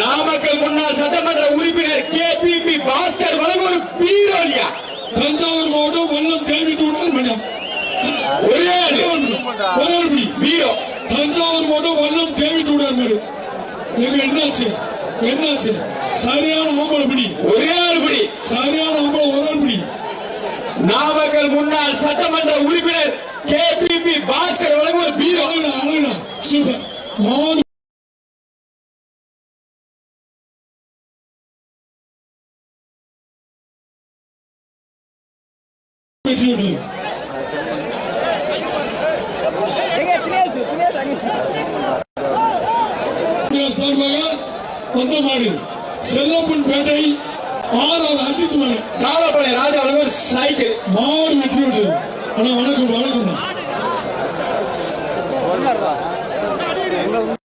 நாமக்கல் முன்னாள் சட்டமன்ற உறுப்பினர் கே பி பி பாஸ்கர் ஒரு பீரோலியா. தஞ்சாவூர் மாவட்டம் வல்லம் கேள்வி என்னாச்சு? என்னாச்சு? சரியான ஒரே நாமக்கல் முன்னாள் சட்டமன்ற உறுப்பினர் கேபிபி பாஸ்கர் வழங்கும் ஒரு பீரோ. சூப்பர். மாடு சார்பாக வந்த மாடு செல்லப்பன் பேட்டை ஆர் ஆர் அஜித் மலை சாலப்பள்ளி ராஜா சைடு மாடு வெற்றி விட்டது ஆனா வணக்கம் வணக்கம்